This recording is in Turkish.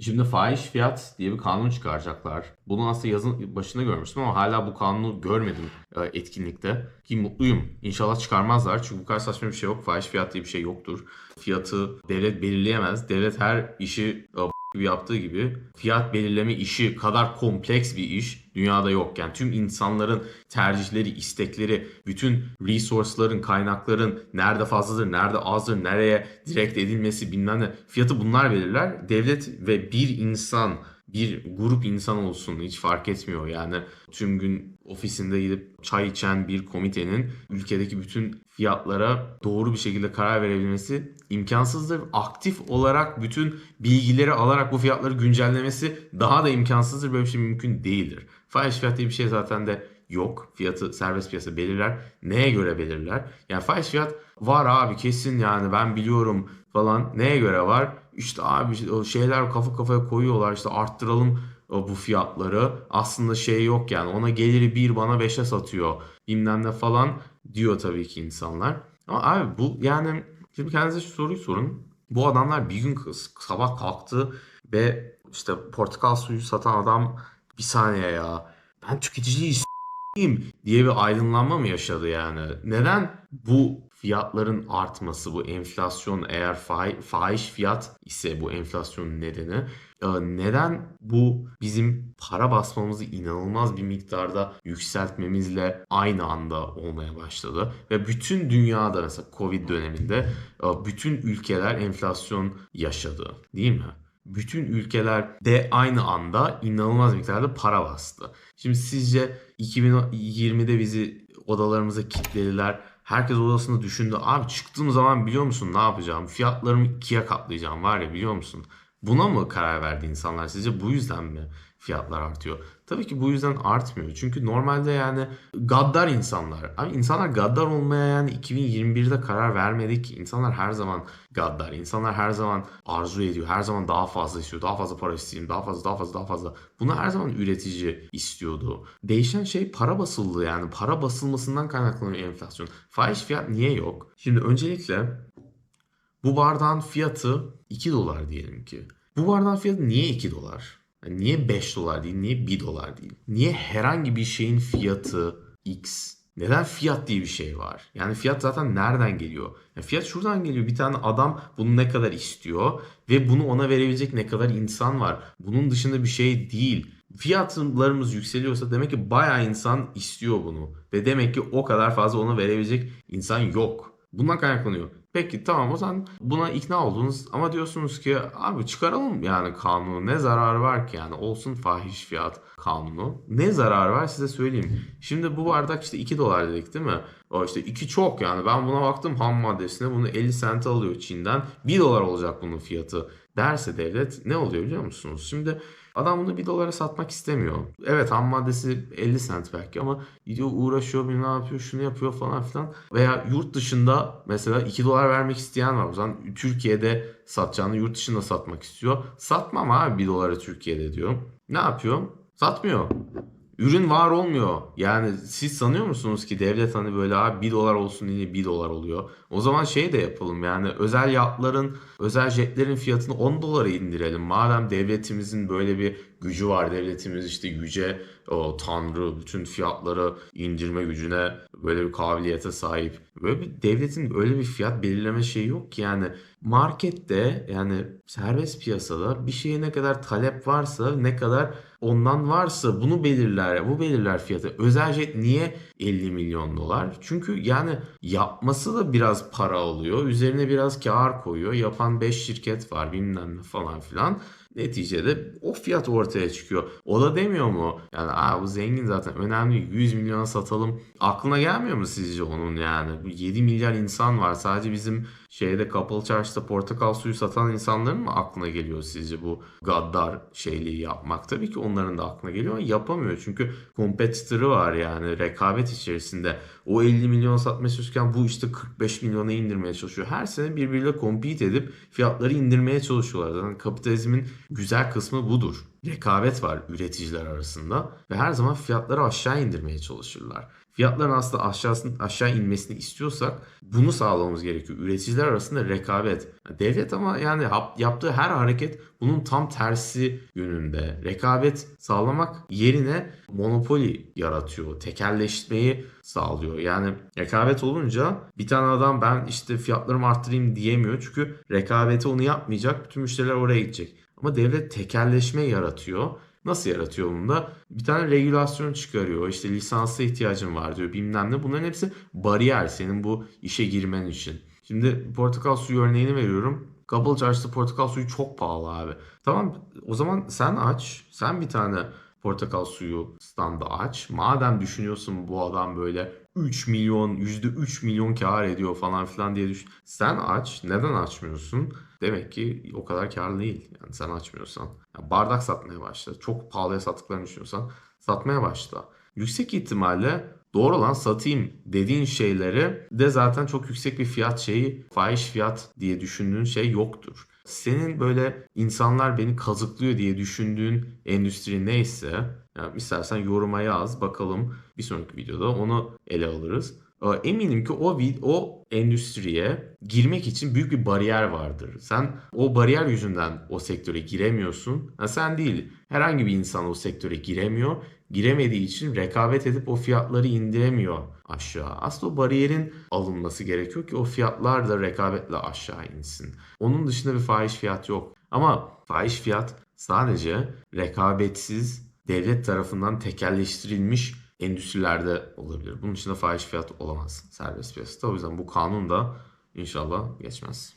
Şimdi fahiş fiyat diye bir kanun çıkaracaklar. Bunu aslında yazın başında görmüştüm ama hala bu kanunu görmedim e, etkinlikte. Ki mutluyum. İnşallah çıkarmazlar. Çünkü bu kadar saçma bir şey yok. Fahiş fiyat diye bir şey yoktur. Fiyatı devlet belirleyemez. Devlet her işi e, gibi yaptığı gibi fiyat belirleme işi kadar kompleks bir iş dünyada yok. Yani tüm insanların tercihleri, istekleri, bütün resource'ların, kaynakların nerede fazladır, nerede azdır, nereye direkt edilmesi bilmem ne fiyatı bunlar belirler. Devlet ve bir insan bir grup insan olsun hiç fark etmiyor yani tüm gün ofisinde gidip çay içen bir komitenin ülkedeki bütün fiyatlara doğru bir şekilde karar verebilmesi imkansızdır. Aktif olarak bütün bilgileri alarak bu fiyatları güncellemesi daha da imkansızdır. Böyle bir şey mümkün değildir. Fahiş fiyat diye bir şey zaten de yok. Fiyatı serbest piyasa belirler. Neye göre belirler? Yani fahiş fiyat var abi kesin yani ben biliyorum falan. Neye göre var? İşte abi o şeyler kafa kafaya koyuyorlar işte arttıralım bu fiyatları. Aslında şey yok yani ona geliri bir bana beşe satıyor bilmem ne falan diyor tabii ki insanlar. Ama abi bu yani şimdi kendinize şu soruyu sorun. Bu adamlar bir gün sabah kalktı ve işte portakal suyu satan adam bir saniye ya ben tüketiciyi s**eyim diye bir aydınlanma mı yaşadı yani? Neden bu fiyatların artması, bu enflasyon eğer fa- fahiş fiyat ise bu enflasyonun nedeni e, neden bu bizim para basmamızı inanılmaz bir miktarda yükseltmemizle aynı anda olmaya başladı ve bütün dünyada mesela Covid döneminde e, bütün ülkeler enflasyon yaşadı değil mi? Bütün ülkeler de aynı anda inanılmaz miktarda para bastı. Şimdi sizce 2020'de bizi odalarımıza kilitlediler. Herkes odasında düşündü. Abi çıktığım zaman biliyor musun ne yapacağım? Fiyatlarımı ikiye katlayacağım var ya biliyor musun? Buna mı karar verdi insanlar sizce? Bu yüzden mi fiyatlar artıyor? Tabii ki bu yüzden artmıyor. Çünkü normalde yani gaddar insanlar. Abi insanlar gaddar olmaya yani 2021'de karar vermedik. İnsanlar her zaman gaddar. İnsanlar her zaman arzu ediyor. Her zaman daha fazla istiyor. Daha fazla para isteyeyim. Daha fazla daha fazla daha fazla. Bunu her zaman üretici istiyordu. Değişen şey para basıldı yani. Para basılmasından kaynaklanıyor enflasyon. Fahiş fiyat niye yok? Şimdi öncelikle bu bardağın fiyatı 2 dolar diyelim ki. Bu bardağın fiyatı niye 2 dolar? Yani niye 5 dolar değil, niye 1 dolar değil? Niye herhangi bir şeyin fiyatı X? Neden fiyat diye bir şey var? Yani fiyat zaten nereden geliyor? Yani fiyat şuradan geliyor. Bir tane adam bunu ne kadar istiyor ve bunu ona verebilecek ne kadar insan var. Bunun dışında bir şey değil. Fiyatlarımız yükseliyorsa demek ki bayağı insan istiyor bunu. Ve demek ki o kadar fazla ona verebilecek insan yok. Bundan kaynaklanıyor. Peki tamam o zaman buna ikna oldunuz ama diyorsunuz ki abi çıkaralım yani kanunu ne zararı var ki yani olsun fahiş fiyat kanunu. Ne zararı var size söyleyeyim. Şimdi bu bardak işte 2 dolar dedik değil mi? O işte 2 çok yani ben buna baktım ham maddesine bunu 50 sent alıyor Çin'den 1 dolar olacak bunun fiyatı derse devlet ne oluyor biliyor musunuz? Şimdi Adam bunu 1 dolara satmak istemiyor. Evet ham maddesi 50 sent belki ama gidiyor uğraşıyor bir ne yapıyor şunu yapıyor falan filan. Veya yurt dışında mesela 2 dolar vermek isteyen var. O zaman Türkiye'de satacağını yurt dışında satmak istiyor. Satmam abi 1 dolara Türkiye'de diyor. Ne yapıyor? Satmıyor. Ürün var olmuyor. Yani siz sanıyor musunuz ki devlet hani böyle abi 1 dolar olsun diye 1 dolar oluyor. O zaman şey de yapalım yani özel yatların, özel jetlerin fiyatını 10 dolara indirelim. Madem devletimizin böyle bir gücü var. Devletimiz işte yüce o tanrı bütün fiyatları indirme gücüne böyle bir kabiliyete sahip. Böyle bir devletin böyle bir fiyat belirleme şeyi yok ki yani markette yani serbest piyasada bir şeye ne kadar talep varsa ne kadar ondan varsa bunu belirler. Bu belirler fiyatı. Özel jet niye 50 milyon dolar? Çünkü yani yapması da biraz para alıyor. Üzerine biraz kar koyuyor. Yapan 5 şirket var bilmem ne falan filan. Neticede o fiyat ortaya çıkıyor. O da demiyor mu? Yani Aa, bu zengin zaten önemli 100 milyona satalım. Aklına gelmiyor mu sizce onun yani? 7 milyar insan var. Sadece bizim şeyde kapalı çarşıda portakal suyu satan insanların mı aklına geliyor sizce bu gaddar şeyliği yapmak? Tabii ki onların da aklına geliyor ama yapamıyor. Çünkü kompetitörü var yani rekabet içerisinde. O 50 milyon satmaya çalışırken bu işte 45 milyona indirmeye çalışıyor. Her sene birbiriyle compete edip fiyatları indirmeye çalışıyorlar. Yani kapitalizmin güzel kısmı budur rekabet var üreticiler arasında ve her zaman fiyatları aşağı indirmeye çalışırlar. fiyatların aslında aşağısını, aşağı inmesini istiyorsak bunu sağlamamız gerekiyor. Üreticiler arasında rekabet. Devlet ama yani yap- yaptığı her hareket bunun tam tersi yönünde. Rekabet sağlamak yerine monopoli yaratıyor. Tekelleşmeyi sağlıyor. Yani rekabet olunca bir tane adam ben işte fiyatlarımı arttırayım diyemiyor. Çünkü rekabeti onu yapmayacak. Bütün müşteriler oraya gidecek. Ama devlet tekelleşme yaratıyor. Nasıl yaratıyor bunu da? Bir tane regülasyon çıkarıyor. İşte lisansa ihtiyacın var diyor bilmem ne. Bunların hepsi bariyer senin bu işe girmen için. Şimdi portakal suyu örneğini veriyorum. Couple Charge'da portakal suyu çok pahalı abi. Tamam o zaman sen aç. Sen bir tane portakal suyu standı aç. Madem düşünüyorsun bu adam böyle 3 milyon, %3 milyon kar ediyor falan filan diye düşün. Sen aç. Neden açmıyorsun? Demek ki o kadar karlı değil. Yani sen açmıyorsan. Yani bardak satmaya başla. Çok pahalıya sattıklarını düşünüyorsan satmaya başla. Yüksek ihtimalle doğru olan satayım dediğin şeyleri de zaten çok yüksek bir fiyat şeyi, fahiş fiyat diye düşündüğün şey yoktur. Senin böyle insanlar beni kazıklıyor diye düşündüğün endüstri neyse yani istersen yoruma yaz bakalım bir sonraki videoda onu ele alırız. Ee, Eminim ki o o endüstriye girmek için büyük bir bariyer vardır. Sen o bariyer yüzünden o sektöre giremiyorsun. Ha, sen değil, herhangi bir insan o sektöre giremiyor. Giremediği için rekabet edip o fiyatları indiremiyor aşağı. Aslında o bariyerin alınması gerekiyor ki o fiyatlar da rekabetle aşağı insin. Onun dışında bir fahiş fiyat yok. Ama fahiş fiyat sadece rekabetsiz devlet tarafından tekelleştirilmiş endüstrilerde olabilir. Bunun dışında fahiş fiyat olamaz serbest piyasada. O yüzden bu kanun da inşallah geçmez.